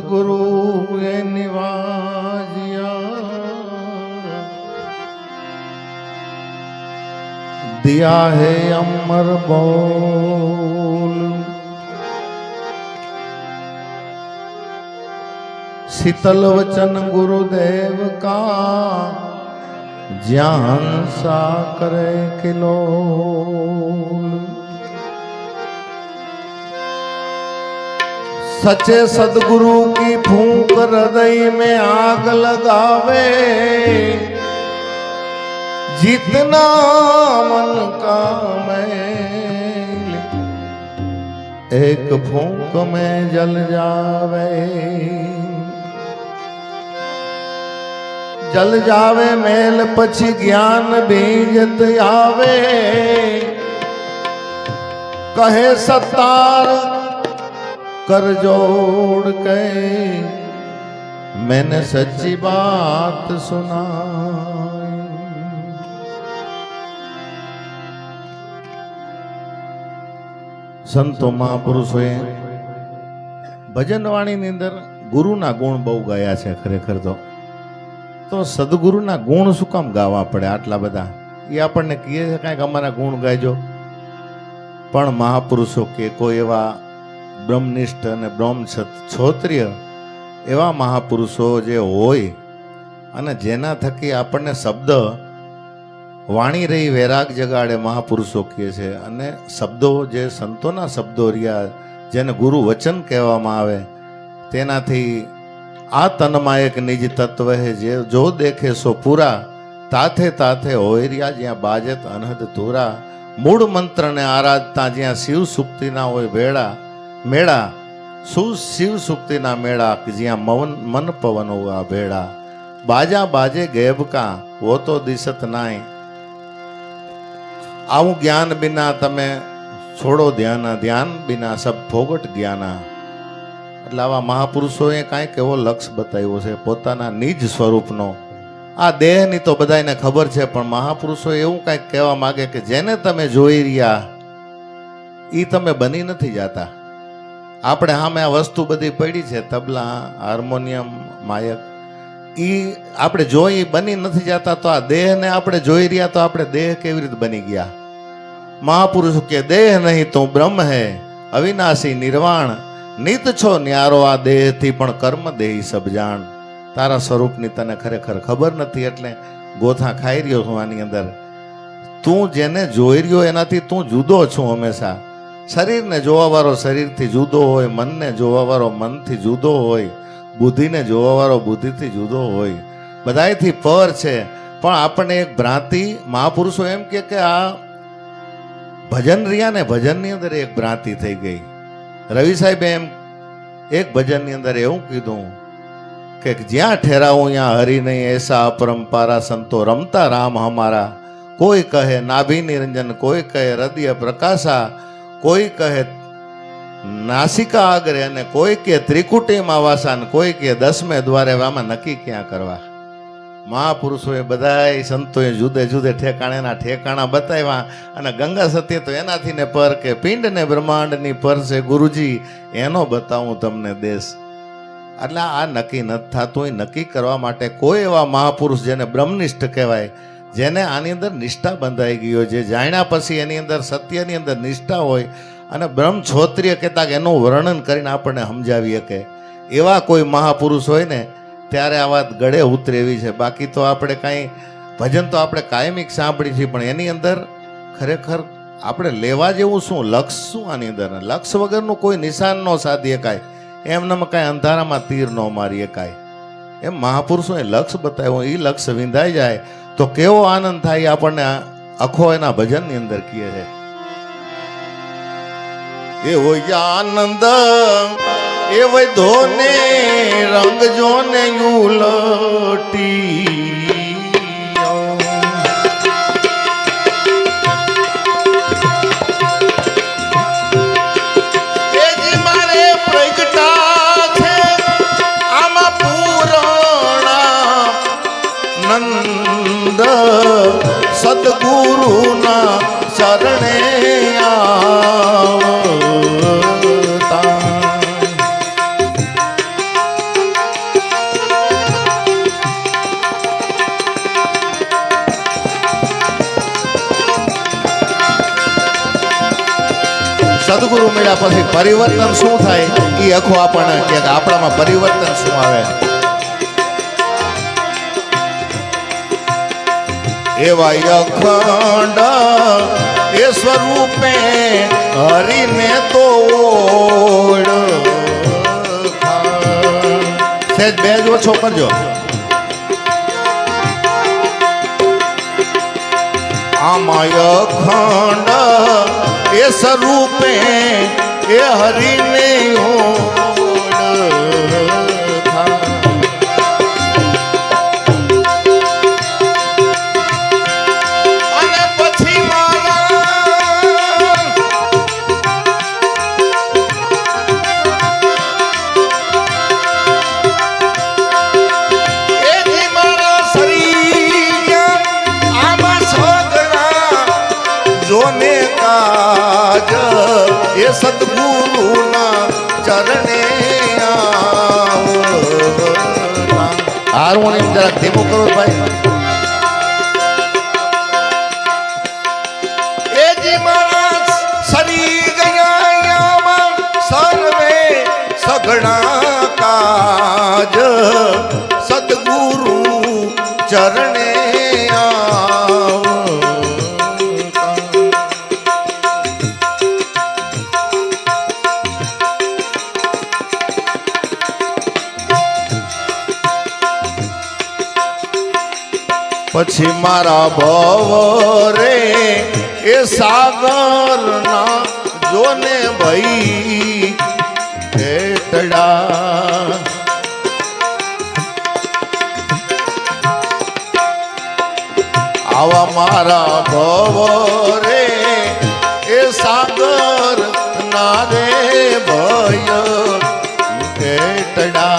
સદગુરુ એ નિવાજિયા દિયા હે અમર બોલ શીતલ વચન ગુરુદેવ કા જ્યાં હંસા કરે કિલો सचे सदगुरु की फूंक हृदय में आग लगावे। जितना मन का एक फूंक में जल जावे। जल जावे, मेल पछ ज्ञान बीजत आवे। कहे सतार कर जोड़ के मैंने सच्ची बात सुनाई સંતો મહાપુરુષોએ ભજન વાણીની અંદર ગુરુના ગુણ બહુ ગાયા છે ખરેખર તો તો સદગુરુના ગુણ શું કામ ગાવા પડે આટલા બધા એ આપણને કહે છે કાંઈક અમારા ગુણ ગાયજો પણ મહાપુરુષો કે કોઈ એવા બ્રહ્મનિષ્ઠ અને બ્રહ્મ છોત્રિય એવા મહાપુરુષો જે હોય અને જેના થકી આપણને શબ્દ વાણી રહી વૈરાગ જગાડે મહાપુરુષો કહે છે અને શબ્દો જે સંતોના શબ્દો રહ્યા, જેને ગુરુ વચન કહેવામાં આવે, તેનાથી આ તનમાં એક નિજ તત્વ હે જે જો દેખે સો પૂરા, તાથે તાથે હોય રહ્યા જ્યાં બાજત અનહદ ધોરા, મૂળ મંત્રને આરાધતા જ્યાં શિવ સુક્તિના હોય ભેળા મેળા સુ શિવ સુક્તિના મેળા કે જ્યાં મવન, મન પવન હોવા ભેળા બાજા બાજે ગેબકા વો તો દિશત નાય. આવું જ્ઞાન બિના તમે છોડો ધ્યાન ધ્યાન બિના સબ ભોગટ જ્ઞાના. એટલે આવા મહાપુરુષોએ કાંઈક એવો લક્ષ્ય બતાવ્યો છે, પોતાના નિજ સ્વરૂપનો. આ દેહની તો બધાને ખબર છે, પણ મહાપુરુષો એવું કાંઈક કહેવા માગે કે જેને તમે જોઈ રહ્યા એ તમે બની નથી જાતા. આપણે સામે આ વસ્તુ બધી પડી છે, તબલા, હાર્મોનિયમ, માયક. એ આપણે જોઈ બની નથી જતા તો આ દેહને આપણે જોઈ રહ્યા તો આપણે દેહ કેવી રીતે બની ગયા? મહાપુરુષ કે, દેહ નહીં તું બ્રહ્મ હે, અવિનાશી, નિર્વાણ. નિત છો ન્યારો આ દેહથી પણ કર્મ દેહી સબજાણ. તારા સ્વરૂપની તને ખરેખર ખબર નથી એટલે ગોથા ખાઈ રહ્યો છું આની અંદર. તું જેને જોઈ રહ્યો એનાથી તું જુદો છું હંમેશા. શરીરને જોવાવાળો શરીરથી જુદો હોય, મનને જોવાવાળો મનથી જુદો હોય, બુદ્ધિને જોવાવાળો બુદ્ધિથી જુદો હોય. બધાયથી પર છે. પણ આપણને એક ભ્રાંતિ, મહાપુરુષો એમ કે આ ભજન રહ્યા ને ભજનની અંદર એક ભ્રાંતિ થઈ ગઈ. રવિ સાહેબે એમ એક ભજનની અંદર એવું કીધું કે જ્યાં ઠેરાવું, ત્યાં હરી નહીં, એસા અપરંપારા સંતો રમતા રામ હમારા. કોઈ કહે, નાભી નિરંજન, કોઈ કહે હૃદય પ્રકાશા કોઈ કહે નાસિકા આગરે અને કોઈ કે ત્રિકુટીમાં વાસા કોઈ કે દસમે દ્વારે આમાં નક્કી ક્યાં કરવા? મહાપુરુષોએ બધાય સંતોએ જુદે જુદે ઠેકાણેના ઠેકાણા બતાવ્યા અને ગંગા સત્ય તો એનાથી ને પર કે પિંડ ને બ્રહ્માંડની પર છે ગુરુજી, એનો બતાવું તમને દેશ. એટલે આ નક્કી નથી થતું નક્કી કરવા માટે કોઈ એવા મહાપુરુષ જેને બ્રહ્મનિષ્ઠ કહેવાય જેને આની અંદર નિષ્ઠા બંધાઈ ગયો છે. જાણ્યા પછી એની અંદર સત્યની અંદર નિષ્ઠા હોય અને બ્રહ્મછોત્રીય કહેતા કે એનું વર્ણન કરીને આપણને સમજાવી શકે. એવા કોઈ મહાપુરુષ હોય ને, ત્યારે આ વાત ગળે ઉતરે એવી છે. બાકી તો આપણે કાંઈ, ભજન તો આપણે કાયમિક સાંભળી છીએ, પણ એની અંદર ખરેખર આપણે લેવા જેવું શું? લક્ષ શું આની અંદર? લક્ષ વગરનું કોઈ નિશાન ન સાધી શકાય. એમનામાં કાંઈ અંધારામાં તીર ન મારી શકાય. એમ મહાપુરુષોએ લક્ષ બતાવ્યું એ લક્ષ વિંધાઈ જાય. તો કેવો આનંદ થાય આપણને આખો એના ભજનની અંદર કહે છે. એવો આનંદ એ ધોને રંગ જોને ઉલટી ચરણે સદગુરુ મળ્યા પછી પરિવર્તન શું થાય? એ આખું આપણને કે આપણામાં પરિવર્તન શું આવે? એવા અખંડ એ સ્વરૂપે હરીને તો. સહેજ બે જ ઓછો કરજો આમાય ખંડ એ સ્વરૂપે એ હરીને ઓળખાણ. સદગુરુના ચરણે. હાર્મોનિયમ જરાક ધીમો કરો ભાઈ પછી મારા ભવ રે, એ સાગર ના જોને ભાઈ ભેટડા. આવા મારા ભવ રે, એ સાગર ના રે ભય ભેટડા.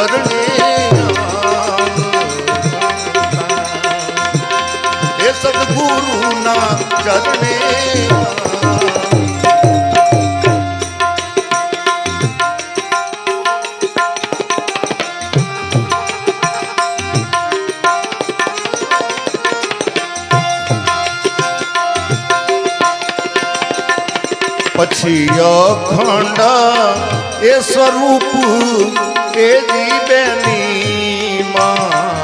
ચરણે આવતા. એ સદગુરુના ચરણે પછી અખંડ એ સ્વરૂપ એ જીવેની મારું.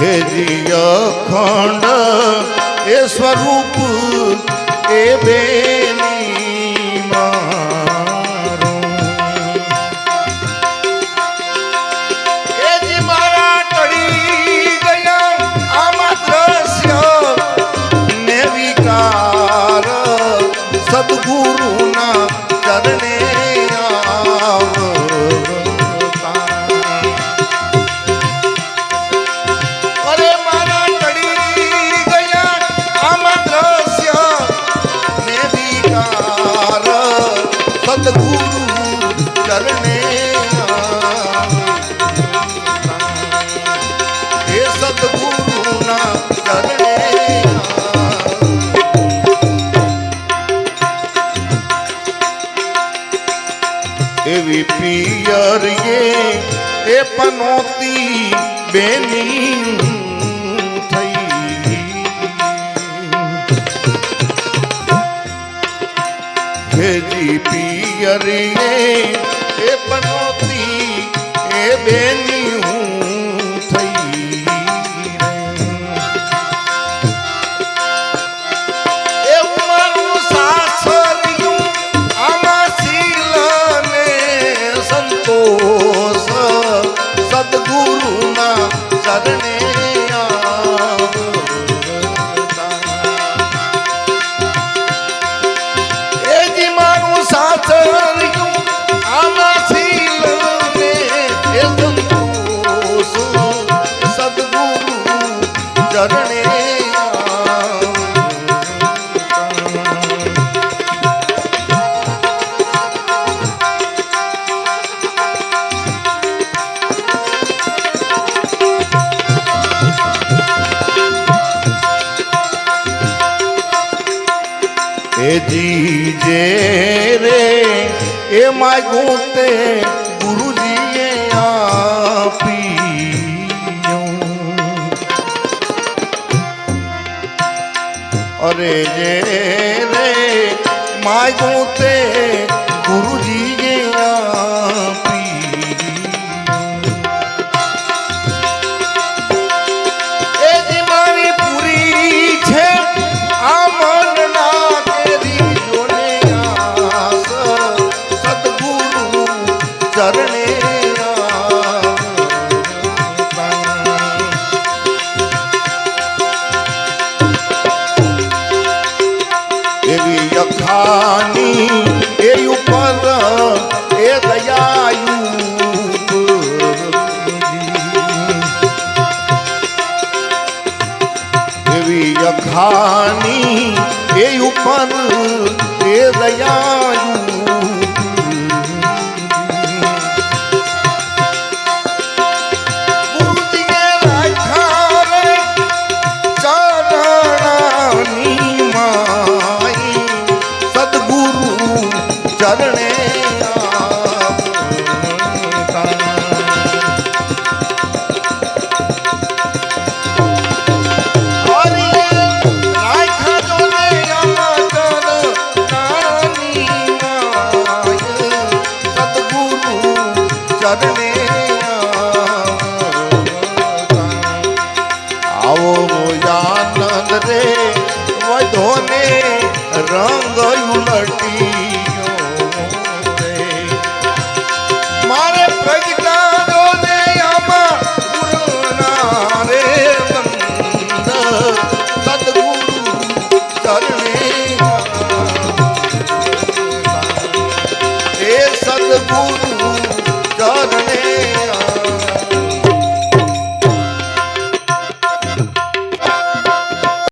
હે અખંડ એ સ્વરૂપ એ બેની સદગુરુના એવી પિયરીએ એ પનોતી બેની જી પિયરીએ એ પનોતી એ બેની શરણે જીજે રે એ માગું તે ગુરુજીએ આપી. અરે જે રે માગું તે લખાની એ ઉપન એ દયાયુ